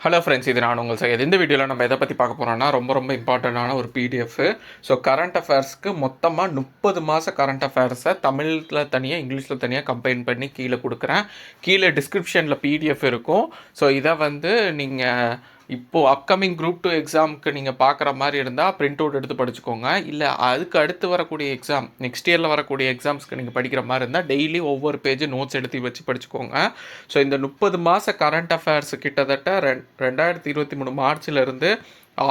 Hello friends இது நான் உங்கள் சார் இந்த வீடியோவில் நம்ம எதை பற்றி பார்க்க போகிறோம்னா ரொம்ப ரொம்ப இம்பார்ட்டண்ட்டான ஒரு பிடிஎஃப் ஸோ கரண்ட் அஃபேர்ஸ்க்கு மொத்தமாக முப்பது மாத கரண்ட் அஃபேர்ஸை தமிழில் தனியாக இங்கிலீஷில் தனியாக கம்பைன் பண்ணி கீழே கொடுக்குறேன். கீழே டிஸ்கிரிப்ஷனில் பிடிஎஃப் இருக்கும். ஸோ இதை வந்து நீங்கள் இப்போது அப்கமிங் குரூப் டூ எக்ஸாமுக்கு நீங்கள் பார்க்குற மாதிரி இருந்தால் பிரிண்ட் அவுட் எடுத்து படிச்சுக்கோங்க. இல்லை அதுக்கு அடுத்து வரக்கூடிய எக்ஸாம் நெக்ஸ்ட் இயரில் வரக்கூடிய எக்ஸாம்ஸ்க்கு நீங்கள் படிக்கிற மாதிரி இருந்தால் டெய்லி ஒவ்வொரு பேஜ் நோட்ஸ் எடுத்து வச்சு படிச்சுக்கோங்க. ஸோ இந்த முப்பது மாத கரண்ட் அஃபேர்ஸ் கிட்டத்தட்ட ரெண் ரெண்டாயிரத்தி இருபத்தி மூணு மார்ச்லேருந்து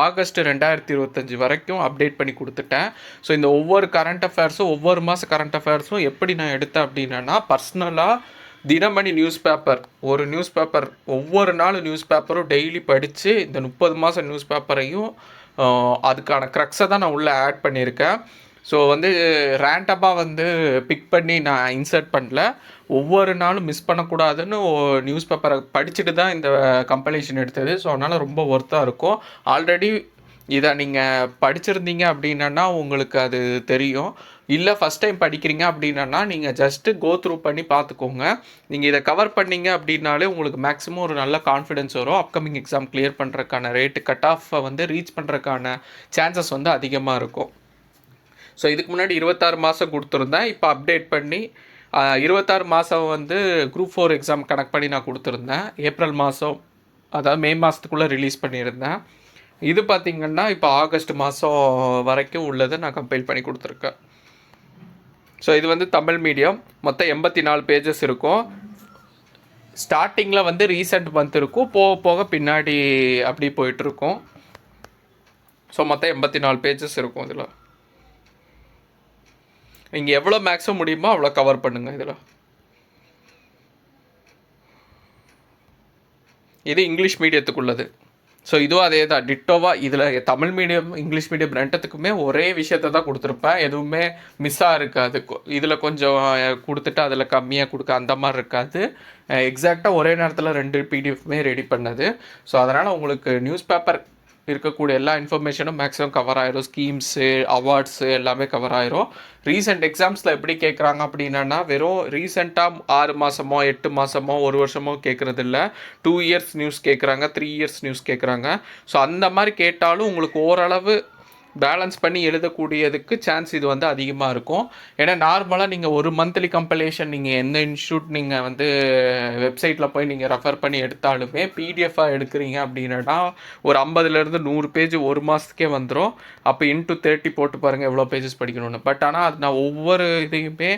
ஆகஸ்ட் ரெண்டாயிரத்தி இருபத்தஞ்சி வரைக்கும் அப்டேட் பண்ணி கொடுத்துட்டேன். ஸோ இந்த ஒவ்வொரு கரண்ட் அஃபேர்ஸும் ஒவ்வொரு மாத கரண்ட் அஃபேர்ஸும் எப்படி நான் எடுத்தேன் அப்படின்னா பர்சனலாக தினமணி நியூஸ் பேப்பர் ஒரு நியூஸ் பேப்பர் ஒவ்வொரு நாளும் நியூஸ் பேப்பரும் டெய்லி படித்து இந்த முப்பது மாதம் நியூஸ் பேப்பரையும் அதுக்கான க்ரக்ஸை தான் நான் உள்ளே ஆட் பண்ணியிருக்கேன். ஸோ வந்து ரேண்டமாக வந்து பிக் பண்ணி நான் இன்சர்ட் பண்ணல. ஒவ்வொரு நாளும் மிஸ் பண்ணக்கூடாதுன்னு நியூஸ் பேப்பரை படிச்சுட்டு தான் இந்த கம்பலேஷன் எடுத்தது. ஸோ அதனால் ரொம்ப ஒர்த்தாக இருக்கும். ஆல்ரெடி இதை நீங்கள் படிச்சிருந்தீங்க அப்படின்னா உங்களுக்கு அது தெரியும். இல்லை ஃபஸ்ட் டைம் படிக்கிறீங்க அப்படின்னா நீங்கள் ஜஸ்ட்டு கோ த்ரூ பண்ணி பார்த்துக்கோங்க நீங்கள் இதை கவர் பண்ணீங்க அப்படின்னாலே உங்களுக்கு மேக்ஸிமம் ஒரு நல்ல கான்ஃபிடென்ஸ் வரும். அப்கமிங் எக்ஸாம் கிளியர் பண்ணுறதுக்கான ரேட்டு கட் ஆஃபை வந்து ரீச் பண்ணுறதுக்கான சான்சஸ் வந்து அதிகமாக இருக்கும். ஸோ இதுக்கு முன்னாடி இருபத்தாறு மாதம் கொடுத்துருந்தேன். இப்போ அப்டேட் பண்ணி இருபத்தாறு மாதம் வந்து குரூப் ஃபோர் எக்ஸாம் கனெக்ட் பண்ணி நான் கொடுத்துருந்தேன். ஏப்ரல் மாதம் அதாவது மே மாதத்துக்குள்ளே ரிலீஸ் பண்ணியிருந்தேன். இது பார்த்திங்கன்னா இப்போ ஆகஸ்ட் மாதம் வரைக்கும் உள்ளதை நான் கம்பைல் பண்ணி கொடுத்துருக்கேன். ஸோ இது வந்து தமிழ் மீடியம் மொத்தம் எண்பத்தி நாலு பேஜஸ் இருக்கும் ஸ்டார்டிங்கில் வந்து ரீசெண்ட் மந்த் இருக்கும். போக போக பின்னாடி அப்படி போயிட்டுருக்கும். ஸோ மொத்தம் எண்பத்தி நாலு பேஜஸ் இருக்கும் இதில். நீங்கள் எவ்வளோ மேக்ஸிமம் முடியுமோ அவ்வளோ கவர் பண்ணுங்கள் இதில். இது இங்கிலீஷ் மீடியத்துக்குள்ளது ஸோ இதுவும் அதே தான் டிட்டோவாக இதில் தமிழ் மீடியம் இங்கிலீஷ் மீடியம் ரெண்டத்துக்குமே ஒரே விஷயத்த தான் கொடுத்துருப்பேன். எதுவுமே மிஸ்ஸாக இருக்காது. இதில் கொஞ்சம் கொடுத்துட்டு அதில் கம்மியாக கொடுக்க அந்த மாதிரி இருக்காது. எக்ஸாக்டாக ஒரே நேரத்தில் ரெண்டு பிடிஎஃப்மே ரெடி பண்ணது. ஸோ அதனால் உங்களுக்கு நியூஸ் பேப்பர் இருக்கக்கூடிய எல்லா இன்ஃபர்மேஷனும் மேக்ஸிமம் கவர் ஆயிரும். ஸ்கீம்ஸு அவார்ட்ஸு எல்லாமே கவர் ஆயிரும். ரீசெண்ட் எக்ஸாம்ஸில் எப்படி கேட்குறாங்க அப்படின்னா வெறும் ரீசெண்டாக ஆறு மாதமோ எட்டு மாதமோ ஒரு வருஷமோ கேட்குறது இல்லை டூ இயர்ஸ் நியூஸ் கேட்குறாங்க த்ரீ இயர்ஸ் நியூஸ் கேட்குறாங்க ஸோ அந்த மாதிரி கேட்டாலும் உங்களுக்கு ஓரளவு பேலன்ஸ் பண்ணி எழுதக்கூடியதுக்கு சான்ஸ் இது வந்து அதிகமாக இருக்கும். ஏன்னா நார்மலாக நீங்கள் ஒரு மந்த்லி கம்பலேஷன் நீங்கள் எந்த இன்ஸ்டியூட் நீங்கள் வந்து வெப்சைட்டில் போய் நீங்கள் ரெஃபர் பண்ணி எடுத்தாலுமே பிடிஎஃபாக எடுக்கிறீங்க அப்படின்னா ஒரு ஐம்பதுலேருந்து நூறு பேஜ் ஒரு மாதத்துக்கே வந்துடும் அப்போ இன்ட்டு தேர்ட்டி போட்டு பாருங்கள் எவ்வளோ பேஜஸ் படிக்கணும்னு. பட் ஆனால் அது நான் ஒவ்வொரு இதையுமே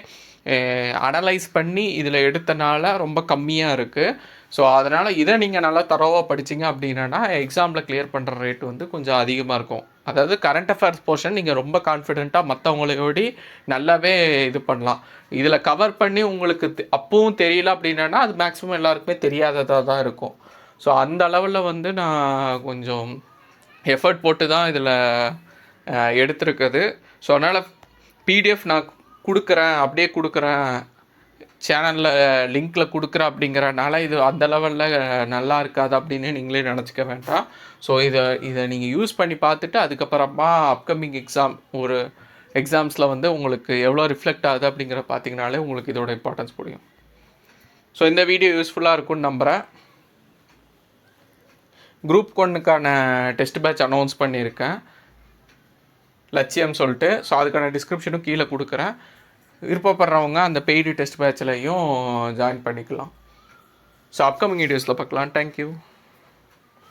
அனலைஸ் பண்ணி இதில் எடுத்தனால ரொம்ப கம்மியாக இருக்குது ஸோ அதனால் இதை நீங்கள் நல்லா தரவாக படிச்சிங்க அப்படின்னா எக்ஸாமில் கிளியர் பண்ணுற ரேட் வந்து கொஞ்சம் அதிகமாக இருக்கும். அதாவது கரண்ட் அஃபேர்ஸ் போர்ஷன் நீங்கள் ரொம்ப கான்ஃபிடென்ட்டாக மற்றவங்களோடி நல்லாவே இது பண்ணலாம். இதில் கவர் பண்ணி உங்களுக்கு அப்பவும் தெரியல அப்படின்னா அது மேக்ஸிமம் எல்லாருக்குமே தெரியாததாக தான் இருக்கும். ஸோ அந்த அளவில் வந்து நான் கொஞ்சம் எஃபர்ட் போட்டு தான் இதில் எடுத்திருக்குது ஸோ அதனால் பிடிஎஃப் நான் கொடுக்குறேன் அப்படியே கொடுக்குறேன். சேனலில் லிங்க்கில் கொடுக்குறேன் அப்படிங்கிறனால இது அந்த லெவலில் நல்லா இருக்காது அப்படின்னு நீங்களே நினச்சிக்க வேண்டாம். ஸோ இதை இதை நீங்கள் யூஸ் பண்ணி பார்த்துட்டு அதுக்கப்புறமா அப்கமிங் எக்ஸாம் ஒரு எக்ஸாம்ஸில் வந்து உங்களுக்கு எவ்வளோ ரிஃப்ளெக்ட் ஆகுது அப்படிங்கிற பார்த்தீங்கனாலே உங்களுக்கு இதோட இம்பார்ட்டன்ஸ் புரியும். ஸோ இந்த வீடியோ யூஸ்ஃபுல்லாக இருக்கும்னு நம்புகிறேன் குரூப் ஒன்றுக்கான டெஸ்ட் பேட்ச் அனௌன்ஸ் பண்ணியிருக்கேன். லட்சியம் சொல்லிட்டு ஸோ அதுக்கான டிஸ்கிரிப்ஷனும் கீழே கொடுக்குறேன். விருப்பப்படுறவங்க அந்த பெய்டு டெஸ்ட் பேட்ச்லையும் ஜாயின் பண்ணிக்கலாம். ஸோ அப்கமிங் வீடியோஸில் பார்க்கலாம். Thank you